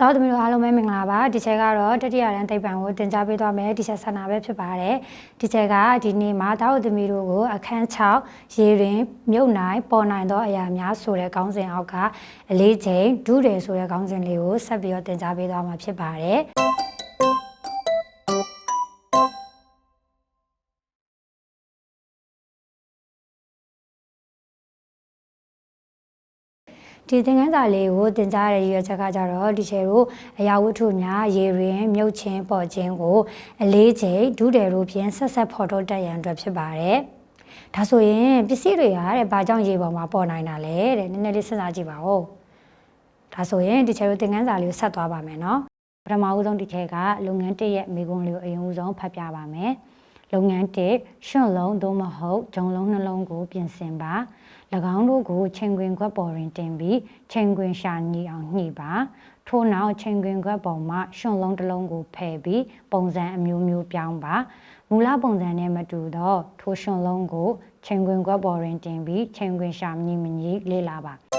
တော်သမီးတို့အားလုံးပဲမင်္ဂလာပါဒီချက်ကတော့တတိယရန်သိပ္ပံကိုတင် जा ပေးသွားမယ်ဒီချက်ဆန္ဒပဲဖြစ်ပါတယ်ဒီချက်ကဒီနေ့မှာတောက်သမီးတို့ကိုအခန်း6ရေတွင်မြုပ်နိုင်ပေါ်နိုင်သောအရာများဆိုတဲ့ခေါင်းစဉ်အောက်ကအလေးချိန်ဒုတယ်ဆိုတဲ့ခေါင်းစဉ်လေးကိုဆက်ပြီးတော့တင် जा ပေးသွားမှာဖြစ်ပါတယ် ဒီသင်ခန်းစာလေးကိုတင်ကြားရတဲ့ရည်ရွယ်ချက်ကကြတော့ဒီချေတို့အရာဝတ္ထုများရေရင်မြုပ်ချင်းပေါ်ခြင်းကိုအလေးချိန်ဒုတယ်တို့ဖြင့်ဆက်ဆက်ဖော်ထုတ်တတ်ရန်အတွက်ဖြစ်ပါတယ်။ဒါဆိုရင်ပစ္စည်းတွေကတဲ့ဘာကြောင့်ရေပေါ်မှာပေါ်နိုင်တာလဲတဲ့နည်းနည်းလေးစဉ်းစားကြည့်ပါဦး။ဒါဆိုရင်ဒီချေတို့သင်ခန်းစာလေးကိုဆက်သွားပါမယ်နော်။ပထမဦးဆုံးဒီချက်ကလုပ်ငန်းတစ်ရဲ့မိကုံးလေးကိုအရင်ဦးဆုံးဖတ်ပြပါမယ်။လုပ်ငန်းတစ်ရှွန့်လုံးသို့မဟုတ်ဂျုံလုံးနှလုံးကိုပြင်ဆင်ပါ။၎ င်းတို့ကိုချိန်ခွင်ခွက်ပေါ်တွင်တင်ပြီးချိန်ခွင်ရှာညီအောင်ညှိပါထို့နောက်ချိန်ခွင်ခွက်ပေါ်မှရှွန့်လုံးတစ်လုံးကိုဖယ်ပြီးပုံစံအမျိုးမျိုးပြောင်းပါမူလပုံစံနဲ့မတူသောထိုရှွန့်လုံးကိုချိန်ခွင်ခွက်ပေါ်တွင်တင်ပြီးချိန်ခွင်ရှာညီမညီလေ့လာပါ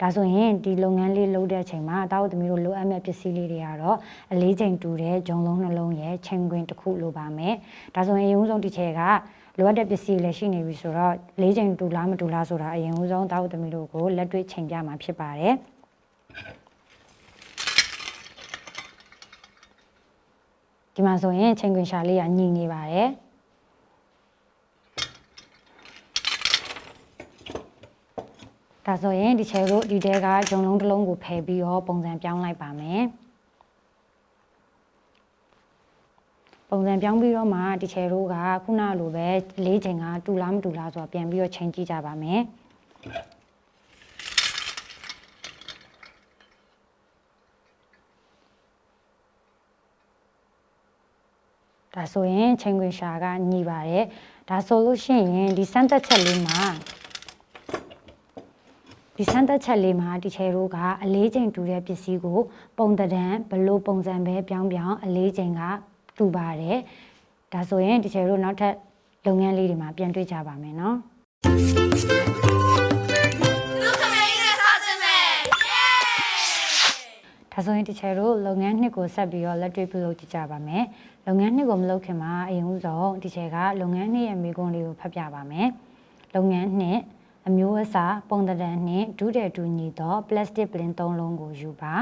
ဒါဆိုရင်ဒီလုပ်ငန်းလေးလုပ်တဲ့အချိန်မှာတာဝသမီးတို့လိုအပ်မဲ့ပစ္စည်းလေးတွေကတော့အလေးချိန်တူတဲ့ဂျုံလုံးနှလုံးရဲ့ချိန်ခွင်တစ်ခုလိုပါမယ်ဒါဆိုရင်အရင်ဦးဆုံးဒီချက်ကလိုအပ်တဲ့ပစ္စည်းလည်းရှိနေပြီဆိုတော့လေးချိန်တူလားမတူလားဆိုတာအရင်ဦးဆုံးတာဝသမီးတို့ကိုလက်တွေ့ချိန်ပြမှာဖြစ်ပါတယ်ဒီမှာဆိုရင်ချိန်ခွင်ရှာလေးကညီနေပါတယ် ဒါဆိုရင်ဒီချဲကိုဒီတဲကဂျုံလုံးတစ်လုံးကိုဖယ်ပြီးတော့ပုံစံပြောင်းလိုက်ပါမယ်ပုံစံပြောင်းပြီးတော့မှဒီချဲတို့ကခုနလိုပဲလေးချိန်ကတူလားမတူလားဆိုတော့ပြန်ပြီးတော့ချိန်ကြည့်ကြပါမယ်ဒါဆိုရင်ချိန်ခွင်ရှာကညီပါတယ်ဒါဆိုလို့ရှိရင်ဒီစမ်းသက်ချက်လေးမှာ ဒီစမ်းသက်ချက်လေးမှာဒီချေတို့ကအလေးချိန်တူတဲ့ပစ္စည်းကိုပုံတံဘလို့ပုံစံပဲပြောင်းပြောင်းအလေးချိန်ကတူပါတယ်ဒါဆိုရင်ဒီချေတို့နောက်ထပ်လုပ်ငန်းလေးတွေမှာပြန်တွေ့ကြပါမယ်နော်လူခမင်းနဲ့စားစင်မယ်ယေဒါဆိုရင်ဒီချေတို့လုပ်ငန်းနှစ်ကိုဆက်ပြီးတော့လက်တွေ့ပြုလုပ်ကြည့်ကြပါမယ်လုပ်ငန်းနှစ်ကိုမလုပ်ခင်မှာအရင်ဦးဆုံးဒီချေကလုပ်ငန်းနှစ်ရဲ့မိကွန်းလေးကိုဖတ်ပြပါမယ်လုပ်ငန်းနှစ် အမျိုးအစားပုံတံနှင့်ဒုတဲ့တူညီသောပလတ်စတစ်ပလင်း၃လုံးကိုယူပါ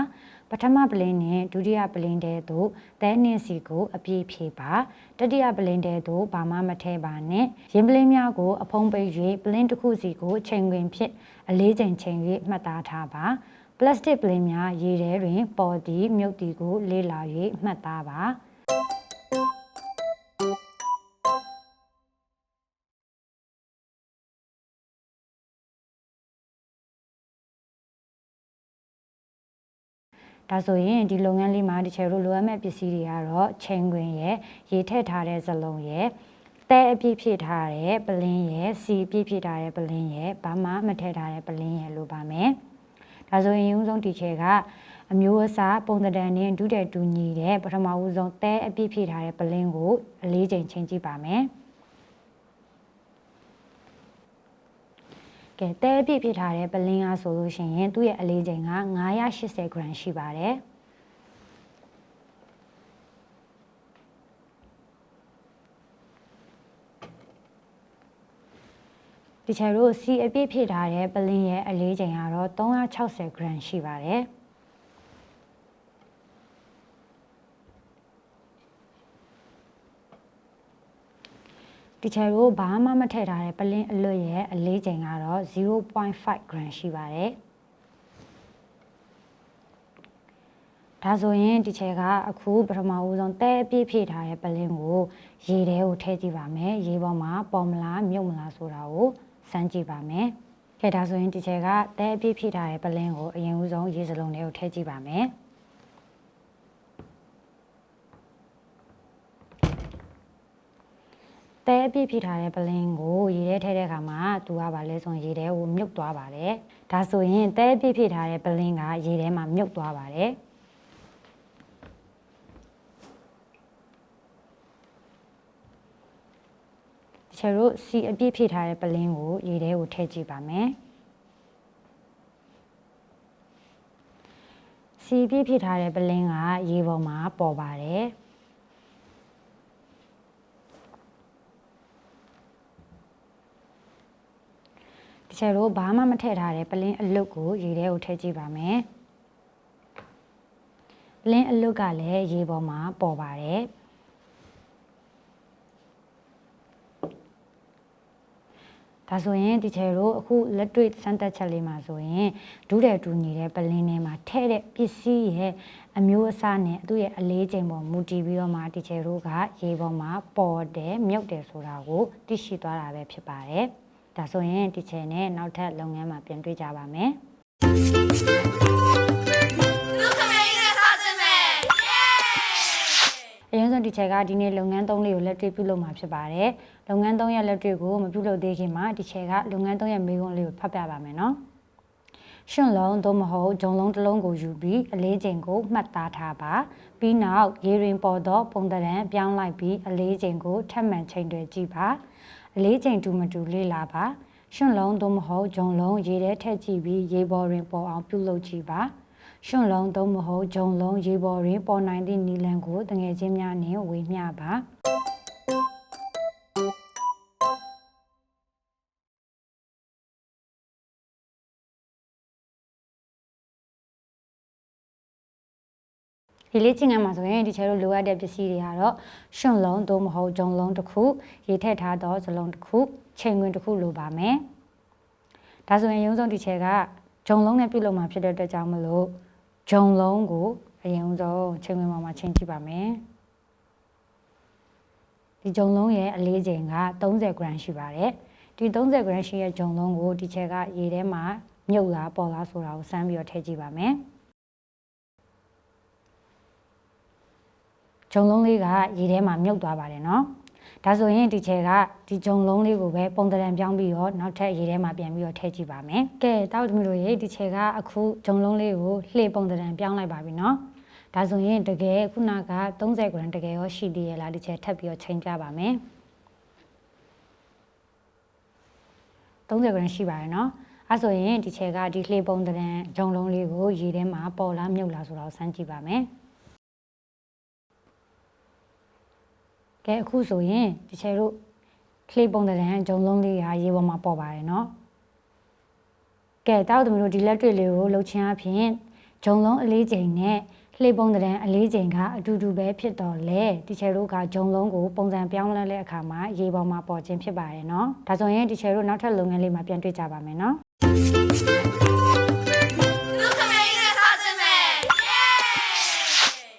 ပထမပလင်းနှင့်ဒုတိယပလင်းတဲသို့သဲနှင့်စီကိုအပြည့်ဖြည့်ပါတတိယပလင်းတဲသို့ဘာမှမထဲပါနှင့်ရင်ပလင်းများကိုအဖုံးပိတ်၍ပလင်းတစ်ခုစီကိုချိန်ခွင်ဖြင့်အလေးချိန်ချိန်၍မှတ်သားထားပါပလတ်စတစ်ပလင်းများရေထဲတွင်ပေါ်သည်မြုပ်သည်ကိုလေ့လာ၍မှတ်သားပါ ဒါဆိုရင်ဒီလုပ်ငန်းလေးမှာဒီချေတို့လိုအပ်မဲ့ပစ္စည်းတွေကတော့ချိန်ခွင်ရဲ့ရေထည့်ထားတဲ့ဇလုံးရဲ့တဲအပြည့်ဖြည့်ထားတဲ့ပလင်းရဲ့စီအပြည့်ဖြည့်ထားတဲ့ပလင်းရဲ့ဘာမှမထည့်ထားတဲ့ပလင်းရဲ့လိုပါမယ်ဒါဆိုရင်ဦးဆုံးဒီချေကအမျိုးအစားပုံသဏ္ဍာန်နဲ့ဒုတဲ့တူညီတဲ့ပထမဦးဆုံးတဲအပြည့်ဖြည့်ထားတဲ့ပလင်းကိုအလေးချိန်ချိန်ကြည့်ပါမယ် ကဲတဲပြည့်ပြည့်ထားတဲ့ပလင်းအားဆိုလို့ရှိရင်သူ့ရဲ့အလေးချိန်က980 gram ရှိပါတယ်ဒီချေတို့စီအပြည့်ဖြည့်ထားတဲ့ပလင်းရဲ့အလေးချိန်ကတော့360 gram ရှိပါတယ် ဒီချေတို့ဘာမှမထည့်ထားတဲ့ပလင်းအလွတ်ရဲ့အလေးချိန်ကတော့0.5 gram ရှိပါတယ်ဒါဆိုရင်ဒီချေကအခုပထမဦးဆုံးတဲအပြည့်ဖြည့်ထားတဲ့ပလင်းကိုရေထဲကိုထည့်ကြည့်ပါမယ်ရေပေါ်မှာပေါ်မလားမြုပ်မလားဆိုတာကိုစမ်းကြည့်ပါမယ်ကဲဒါဆိုရင်ဒီချေကတဲအပြည့်ဖြည့်ထားတဲ့ပလင်းကိုအရင်ဦးဆုံးရေစလုံးထဲကိုထည့်ကြည့်ပါမယ် သဲအပြည့်ဖြစ်ထားတဲ့ပလင်းကိုရေထဲထည့်တဲ့အခါမှာသူကဗာလဲဆိုရေထဲကိုမြုပ်သွားပါတယ်။ဒါဆိုရင်သဲအပြည့်ဖြစ်ထားတဲ့ပလင်းကရေထဲမှာမြုပ်သွားပါတယ်။တချို့တို့စီအပြည့်ဖြည့်ထားတဲ့ပလင်းကိုရေထဲကိုထည့်ကြည့်ပါမယ်။စီအပြည့်ဖြည့်ထားတဲ့ပလင်းကရေပေါ်မှာပေါ်ပါတယ်။ ချယ်တို့ဘာမှမထည့်ထားတဲ့ပလင်းအလုတ်ကိုရေထဲကိုထည့်ကြည့်ပါမယ်ပလင်းအလုတ်ကလည်းရေပေါ်မှာပေါ်ပါတယ်ဒါဆိုရင်ဒီချယ်တို့အခုလက်တွေ့စမ်းတက်ချက်လေးမှာဆိုရင်ဒုတဲ့တူညီတဲ့ပလင်းထဲမှာထဲ့တဲ့ပစ္စည်းရဲ့အမျိုးအစားနဲ့သူ့ရဲ့အလေးချိန်ပေါ်မူတည်ပြီးတော့မှဒီချယ်တို့ကရေပေါ်မှာပေါ်တယ်မြုပ်တယ်ဆိုတာကိုသိရှိသွားတာပဲဖြစ်ပါတယ်။ ဒါဆိုရင်ဒီချယ်နဲ့နောက်ထပ်လုပ်ငန်းမှာပြန်တွေ့ကြပါမယ်။လူခမင်းနဲ့စားစမယ်အရင်ဆုံးဒီချက်ကဒီနေ့လုပ်ငန်း၃လေးကိုလက်တွေ့ပြုလုပ်မှာဖြစ်ပါတယ်။လုပ်ငန်း၃ရက်လက်တွေ့ကိုမပြုလုပ်သေးခင်မှာဒီချက်ကလုပ်ငန်း၃ရက်မေးခွန်းလေးကိုဖတ်ပြပါမယ်နော်။ရှင်လုံးသို့မဟုတ်ဂျုံလုံးတစ်လုံးကိုယူပြီးအလေးချိန်ကိုမှတ်သားထားပါ။ပြီးနောက်ရေရင်ပေါ်သောပုံသဏ္ဍာန်ပြောင်းလိုက်ပြီးအလေးချိန်ကိုထပ်မံချိန်တွယ်ကြည့်ပါ။ အလေးချိန်တူမတူလေ့လာပါ။ရှင်လုံးသို့မဟုတ်ဂျုံလုံးရေထဲထည့်ကြည့်ပြီးရေပေါ်တွင်ပေါ်အောင်ပြုလုပ်ကြည့်ပါ။ရွှွန့်လုံးသုံးမဟုတ်ဂျုံလုံးရေပေါ်တွင်ပေါ်နိုင်သည့်နီလန်ကိုတငယ်ချင်းများနှင့်ဝေမျှပါ ဒီလေးချင်းကမှာဆိုရင်ဒီချဲတို့လိုအပ်တဲ့ပစ္စည်းတွေကတော့ရွှွန့်လုံးသို့မဟုတ်ဂျုံလုံးတစ်ခုရေထည့်ထားသောဇလုံးတစ်ခုချိန်ခွင်တစ်ခုလိုပါမယ်ဒါဆိုရင်ရုံးဆုံးဒီချဲကဂျုံလုံးနဲ့ပြုတ်လို့မှာဖြစ်တဲ့အတွက်ကြောင့်မလို့ဂျုံလုံးကိုအရင်ဆုံးချိန်ဝင်ပေါ်မှာချိန်ကြည့်ပါမယ်ဒီဂျုံလုံးရဲ့အလေးချိန်က30 gram ရှိပါတယ်ဒီ30 gram ရှိတဲ့ဂျုံလုံးကိုဒီချက်ကရေထဲမှာမြုပ်လားပေါ်လားဆိုတာကိုစမ်းပြီးတော့ထည့်ကြည့်ပါမယ် ဂျုံလုံးလေးကရေထဲမှာမြုပ်သွားပါတယ်နော်ဒါဆိုရင်ဒီချက်ကဒီဂျုံလုံးလေးကိုပဲပုံတရံပြောင်းပြီးတော့နောက်ထပ်ရေထဲမှာပြန်ပြီးတော့ထည့်ကြည့်ပါမယ်။ကဲတောက်သမီးတို့ရေဒီချက်ကအခုဂျုံလုံးလေးကိုလှေပုံတရံပြောင်းလိုက်ပါပြီနော်။ဒါဆိုရင်တကယ်ခုနက30 gram တကယ်ရောရှိသေးရဲ့လားဒီချက်ထပ်ပြီးတော့ချိန်ပြပါမယ်။30 gram ရှိပါတယ်နော်။အဲဆိုရင်ဒီချက်ကဒီလှေပုံတရံဂျုံလုံးလေးကိုရေထဲမှာပေါ်လားမြုပ်လားဆိုတာကိုစမ်းကြည့်ပါမယ်။ ကဲအခုဆိုရင်ဒီချဲတို့ခလေးပုံတရံဂျုံလုံးလေးဟာရေပေါ်မှာပေါ်ပါတယ်နော်ကဲတောက်သမီးတို့ဒီလက်တွေ့လေးကိုလှုပ်ချင်အဖြစ်ဂျုံလုံးအလေးချိန်နဲ့လှေပုံတရံအလေးချိန်ကအတူတူပဲဖြစ်တော့လေဒီချဲတို့ကဂျုံလုံးကိုပုံစံပြောင်းလဲတဲ့အခါမှာရေပေါ်မှာပေါ်ခြင်းဖြစ်ပါတယ်နော်ဒါဆိုရင်ဒီချဲတို့နောက်ထပ်လုပ်ငန်းလေးမှာပြန်တွေ့ကြပါမယ်နော်